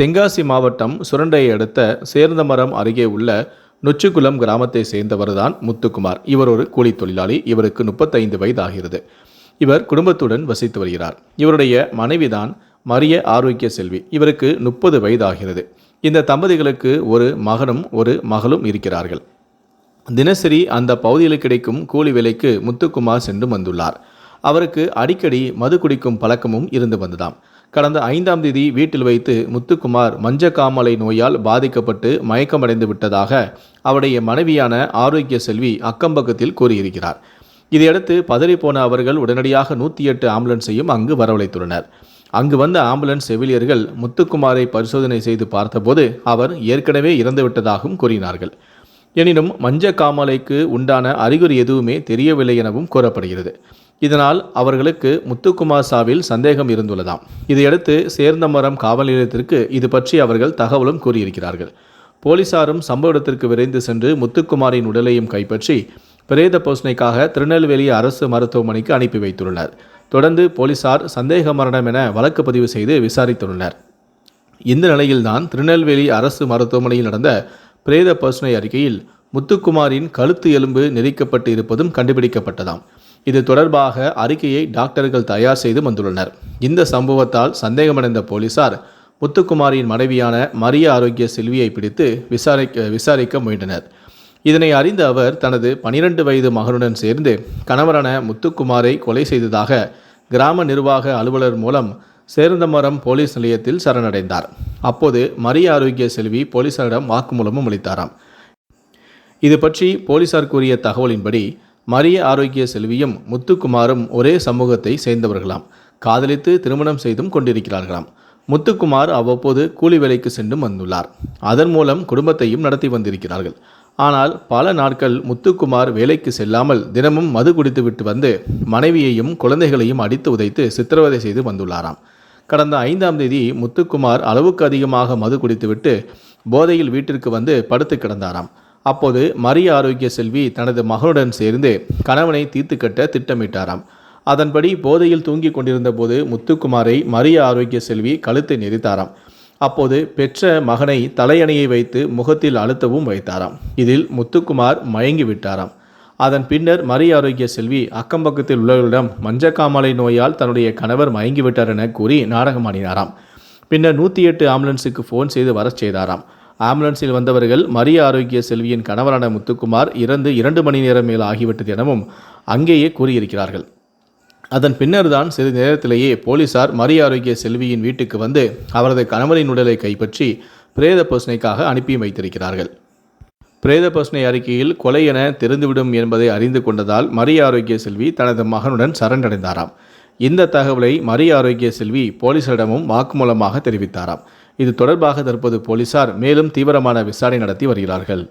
தென்காசி மாவட்டம் சுரண்டையை அடுத்த சேர்ந்தமரம் அருகே உள்ள நொச்சிக்குளம் கிராமத்தை சேர்ந்தவர்தான் முத்துக்குமார். இவர் ஒரு கூலி தொழிலாளி. இவருக்கு முப்பத்தைந்து வயது ஆகிறது இவர் குடும்பத்துடன் வசித்து வருகிறார். இவருடைய மனைவிதான் மரிய ஆரோக்கிய செல்வி. இவருக்கு முப்பது வயது ஆகிறது இந்த தம்பதிகளுக்கு ஒரு மகனும் ஒரு மகளும் இருக்கிறார்கள். தினசரி அந்த பகுதியில் கிடைக்கும் கூலி வேலைக்கு முத்துக்குமார் சென்று வந்துள்ளார். அவருக்கு அடிக்கடி மது குடிக்கும் பழக்கமும் இருந்து வந்ததாம். கடந்த ஐந்தாம் தேதி வீட்டில் வைத்து முத்துக்குமார் மஞ்சக்காமலை நோயால் பாதிக்கப்பட்டு மயக்கமடைந்து விட்டதாக அவருடைய மனைவியான ஆரோக்கிய செல்வி அக்கம்பக்கத்தில் கூறியிருக்கிறார். இதையடுத்து பதறிப்போன அவர்கள் உடனடியாக நூற்றி எட்டு ஆம்புலன்ஸையும் அங்கு வரவழைத்துள்ளனர். அங்கு வந்த ஆம்புலன்ஸ் செவிலியர்கள் முத்துக்குமாரை பரிசோதனை செய்து பார்த்தபோது அவர் ஏற்கனவே இறந்துவிட்டதாகவும் கூறினார்கள். எனினும் மஞ்ச காமாலைக்கு உண்டான அறிகுறி எதுவுமே தெரியவில்லை எனவும் கூறப்படுகிறது. இதனால் அவர்களுக்கு முத்துக்குமார் சாவில் சந்தேகம் இருந்துள்ளதாம். இதையடுத்து சேர்ந்தமரம் காவல் நிலையத்திற்கு இது பற்றி அவர்கள் தகவலும் கூறியிருக்கிறார்கள். போலீசாரும் சம்பவ இடத்திற்கு விரைந்து சென்று முத்துக்குமாரின் உடலையும் கைப்பற்றி பிரேத பரிசோதனைக்காக திருநெல்வேலி அரசு மருத்துவமனைக்கு அனுப்பி வைத்துள்ளனர். தொடர்ந்து போலீசார் சந்தேக மரணம் என வழக்கு பதிவு செய்து விசாரித்துள்ளனர். இந்த நிலையில்தான் திருநெல்வேலி அரசு மருத்துவமனையில் நடந்த பிரேத பரிசோதனை அறிக்கையில் முத்துக்குமாரின் கழுத்து எலும்பு நெரிக்கப்பட்டு இருப்பதும் கண்டுபிடிக்கப்பட்டதாம். இது தொடர்பாக அறிக்கையை டாக்டர்கள் தயார் செய்து வந்துள்ளனர். இந்த சம்பவத்தால் சந்தேகமடைந்த போலீசார் முத்துக்குமாரியின் மனைவியான மரிய ஆரோக்கிய செல்வியை பிடித்து விசாரிக்க விசாரிக்க முயன்றனர். இதனை அறிந்த அவர் தனது பனிரெண்டு வயது மகனுடன் சேர்ந்து கணவரான முத்துக்குமாரை கொலை செய்ததாக கிராம நிர்வாக அலுவலர் மூலம் சேர்ந்தமரம் போலீஸ் நிலையத்தில் சரணடைந்தார். அப்போது மரிய ஆரோக்கிய செல்வி போலீசாரிடம் வாக்குமூலமும் அளித்தாராம். இது பற்றி போலீசார் கூறிய தகவலின்படி மரிய ஆரோக்கிய செல்வியும் முத்துக்குமாரும் ஒரே சமூகத்தை சேர்ந்தவர்களாம். காதலித்து திருமணம் செய்தும் கொண்டிருக்கிறார்களாம். முத்துக்குமார் அவ்வப்போது கூலி வேலைக்கு சென்றும் வந்துள்ளார். அதன் மூலம் குடும்பத்தையும் நடத்தி வந்திருக்கிறார்கள். ஆனால் பல நாட்கள் முத்துக்குமார் வேலைக்கு செல்லாமல் தினமும் மது குடித்துவிட்டு வந்து மனைவியையும் குழந்தைகளையும் அடித்து உதைத்து சித்திரவதை செய்து வந்துள்ளாராம். கடந்த ஐந்தாம் தேதி முத்துக்குமார் அளவுக்கு அதிகமாக மது குடித்துவிட்டு போதையில் வீட்டிற்கு வந்து படுத்து கிடந்தாராம். அப்போது மரிய ஆரோக்கிய செல்வி தனது மகனுடன் சேர்ந்து கணவனை தீர்த்து கட்ட திட்டமிட்டாராம். அதன்படி போதையில் தூங்கிக் கொண்டிருந்த போது முத்துக்குமாரை மரிய ஆரோக்கிய செல்வி கழுத்தை நெரித்தாராம். அப்போது பெற்ற மகனை தலையணையை வைத்து முகத்தில் அழுத்தவும் வைத்தாராம். இதில் முத்துக்குமார் மயங்கி விட்டாராம். அதன் பின்னர் மரிய ஆரோக்கிய செல்வி அக்கம்பக்கத்தில் உள்ளவர்களிடம் மஞ்சக்காமலை நோயால் தன்னுடைய கணவர் மயங்கிவிட்டார் என கூறி நாடகமாடினாராம். பின்னர் நூற்றி எட்டு ஆம்புலன்ஸுக்கு ஃபோன் செய்து வரச் செய்தாராம். ஆம்புலன்ஸில் வந்தவர்கள் மரிய ஆரோக்கிய செல்வியின் கணவரான முத்துக்குமார் இறந்து இரண்டு மணி நேரம் மேல் ஆகிவிட்டது எனவும் அங்கேயே கூறியிருக்கிறார்கள். அதன் பின்னர்தான் சிறிது நேரத்திலேயே போலீசார் மரிய ஆரோக்கிய செல்வியின் வீட்டுக்கு வந்து அவரது கணவரின் உடலை கைப்பற்றி பிரேத பரிசோதனைக்காக அனுப்பி வைத்திருக்கிறார்கள். பிரேத பரிசோதனை அறிக்கையில் கொலை என தெரிந்துவிடும் என்பதை அறிந்து கொண்டதால் மரிய ஆரோக்கிய செல்வி தனது மகனுடன் சரணடைந்தாராம். இந்த தகவலை மரிய ஆரோக்கிய செல்வி போலீசாரிடமும் வாக்குமூலமாக தெரிவித்தாராம். இது தொடர்பாக தற்போது போலீசார் மேலும் தீவிரமான விசாரணை நடத்தி வருகிறார்கள்.